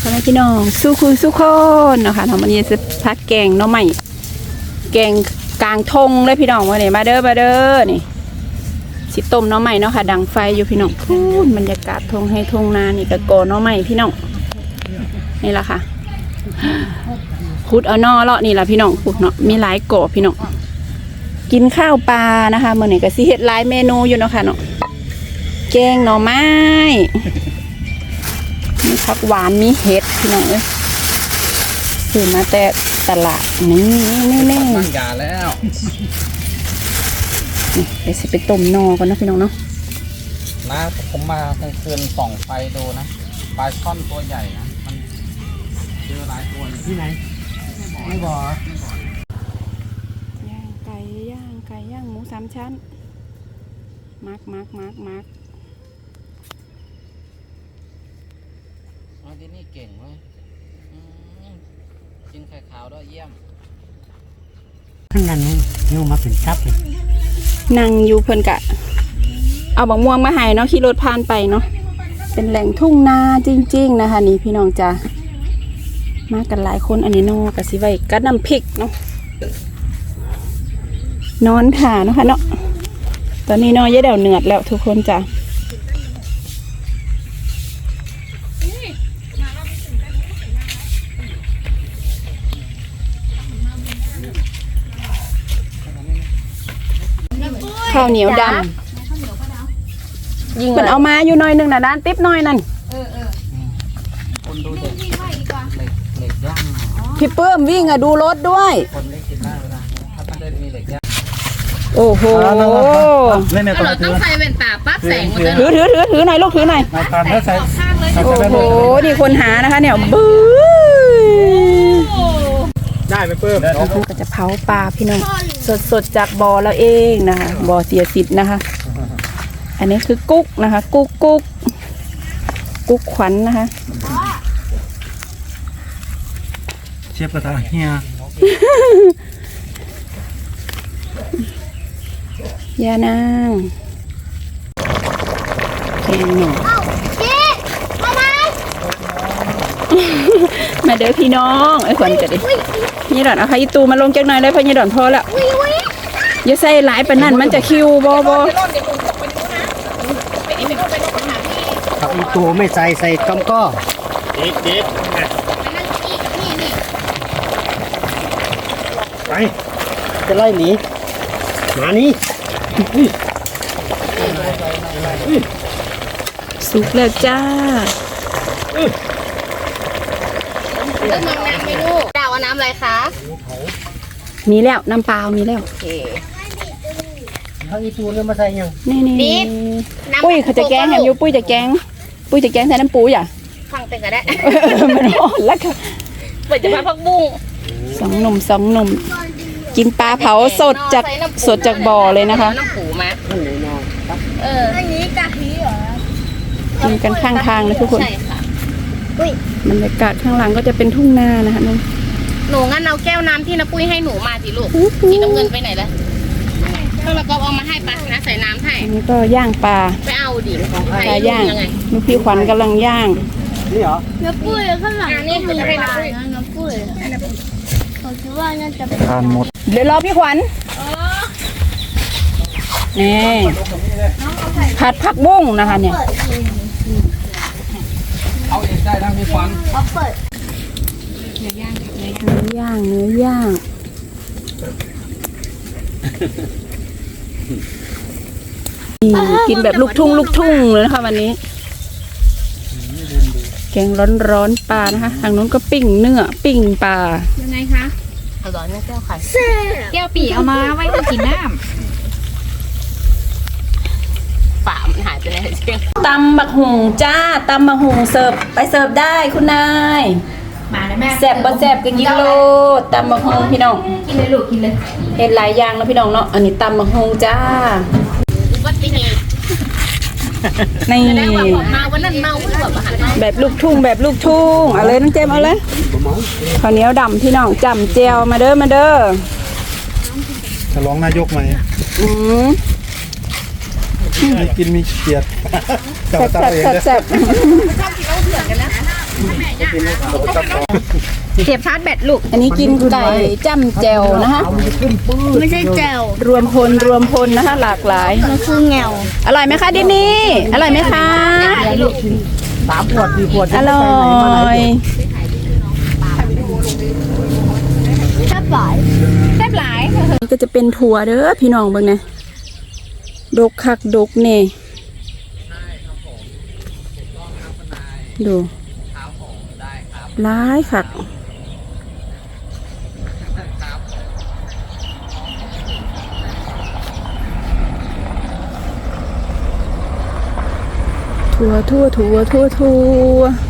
พ่อแม่พี่น้องสู้คุยสู้คนนะคะทำมันนี้จะพักแกงน้อใหม่แกงกลางทงเลยพี่น้องวันนี้มาเด้อมาเด้อนี่สิต้มน้อใหม่เนาะค่ะ ดังไฟอยู่พี่น้องพูนบรรยากาศทงให้ทงนานี่กะโกน้อใหม่พี่น้องนี่แหละค่ะขุดเอานอเลาะนี่แหละพี่น้องขุดเนาะมีหลายโกอพี่น้องกินข้าวปลานะคะมื่อนี้ก็สิเฮ็ดหลายเมนูอยู่เนาะค่ะเนาะแกงหน่อไม้ ผักหวานมีเห็ดพี่น้องเอ้ยซื้อมาแต่ตลาดนี่นี่นี่ตั้งยาแล้วนี่เดี๋ยวสิไปต้มนอก่อนนะพี่น้องเนาะนะผมมากลางคืนส่องไฟดูนะปลาช่อนตัวใหญ่นะมันเจอหลายตัวอยู่ที่ไหนไม่บอกย่างไก่ย่างไก่ย่างหมูสามชั้นมักมักมักมักอ๋อ ที่นี่เก่งเว้ยกินไข่ขาวด้วยเยี่ยมข้างนั้นนู่มาเป็นซับเลยนั่งอยู่เพิ่นกะ เอาบักม่วงมาให้เนาะขี่รถผ่านไปเนาะเป็นแหล่งทุ่งนาจริง ๆ นะคะ นี่พี่น้องจ้ามากันหลายคนอันนี้นอกะสิไว้กัดน้ำพริกเนาะนอนขาเนาะค่ะเนาะตอนนี้นอนยะเดี่ยวเหนือดแล้วทุกคนจ้ะ ข้าวเหนียวดำยิงมันเอามาอยู่หน่อยหนึงนะด้านติ๊บหน่อยนั่นคนดูเด็กเหล็กเหล็กย่างพี่เปิ้มวิ่งอะดูรถด้วย คนเล็กกินได้เวลาถ้ามันได้มีเหล็กย่างโอ้โหเล่นในตัวถือใส่แว่นตาปั๊บแสงมันจะถือถือถือถือหน่อยลูกถือหน่อยมาตอนแล้วใส่ใส่โอ้ใส่โห นี่คนหานะคะเนี่ยบื้อได้ไปเพิ่มก็จะเผาปลาพี่น้องสด สดๆจากบ่อเราเองนะคะบ่อเสียสิทธิ์นะคะ อันนี้คือกุ๊กนะคะ กุ๊กกุ๊กกุ๊กขวัญนะคะเชฟกระทะเฮียยานางแกงหน่อ มาเด้อพี่น้องไอ้ขวัญจะดิยี่ดอนเอาค่ะอีตูมาลงจักหน่อยเลยเพราะยี่ดอนพอแล้วอย่าใส่หลายปานนั้นมันจะคิวบอบอผักอีตูไม่ใส่ใส่กำก้อไปจะไล่หนีมานี่สุกแล้วจ้า เริ่มน้ำไม่รู้ดาวเอาน้ำอะไรคะ มีแล้วน้ำเปล่ามีแล้ว โอเคผักอีตูเนี่ยมาใส่ยังนี่นี่นิดน้ำปุ้ยเขาจะแกงแหมอยูปุ้ยจะแกง ปุ้ยจะแกงแทนน้ำปูอะฟังไปก็ได้เออมันอ่อนแล้วค่ะเปิดจะมาพักบุ้งสองหนุ่มสองหนุ่ม กินปลาเผาสดจากสดจากบ่อเลยนะคะน้ำปูมานั่นเลยน้องเอออันนี้กะทิเหรอกินกันข้างทางเลยทุกคน ใช่ค่ะ บรรยากาศข้างหลังก็จะเป็นทุ่งนานะคะนั่นหนูงั้นเอาแก้วน้ำที่น้าปุ้ยให้หนูมาสิลูกสีน้ำเงินไปไหนแล้วต้องเราก็เอามาให้ปะนะใส่น้ำให้อันนี้ก็ย่างปลาไปเอาดิปลาย่างลูกพี่ขวัญกำลังย่างนี่เหรอน้ำปุ้ยข้างหลังอันนี้คือให้น้าปุ้ยนะน้ำปุ้ยผมคิดว่าน่าจะเป็นทานหมดเดี๋ยวรอพี่ขวัญนี่ผัดผักบุ้งนะคะเนี่ยเอาเอง ได้ทั้งพี่ฟันเขาเปิดเนื้อย่างเนื้อย่างนี่กินแบบลูกทุ่งลูกทุ่งเลยนะคะวันนี้ แกงร้อนร้อนๆปลานะคะ ทางนู้นก็ปิ้งเนื้อปิ้งปลายังไงคะอร่อยนะแก้วไข่แก้วปีเอามาไว้ให้กินน้ ฝามันหายไปไหนเชียงตำบักหุงจ้าตำบักหุงเสิร์ฟไปเสิร์ฟได้คุณนายำมาเลยแม่แซ่บบ่แซ่บก็กินโลดตำบักหุงพี่น้องกินเลยลูกกินเลยเห็ดหลายอย่างแล้วพี่น้องเนาะอันนี้ตำบักหุงจ้าอุบัติเหตุนี่ได้ว่าผมมาวันนั้นเมาหรือแบบอาหารเมาแบบลูกทุ่งแบบลูกทุ่งเอาเลยน้องเจมส์เอาเลยข้าวเหนียวดำพี่น้องจำเจียวมาเด้อมาเด้อจะร้องนายกไหมอืม มีกินมีเกียรติแซ่บแซ่บแซ่บแซ่บเสียบชาร์จแบตลูก อันนี้กินไก่จ้ำแจวนะคะไม่ใช่แจวรวมพลรวมพลนะคะหลากหลาย มันคือแงวอร่อยไหมคะดินนี่อร่อยไหมคะสามขวดสี่ขวดอร่อยชอบหลายแซ่บหลายนี่ก็จะเป็นถั่วเด้อพี่น้องเบิ่งนะ ดกคักดกเน่ดูร้ายคักถั่วทั่วถั่วทั่วทั่วค่ะทุกคนดูดิคุยเก็บมาสว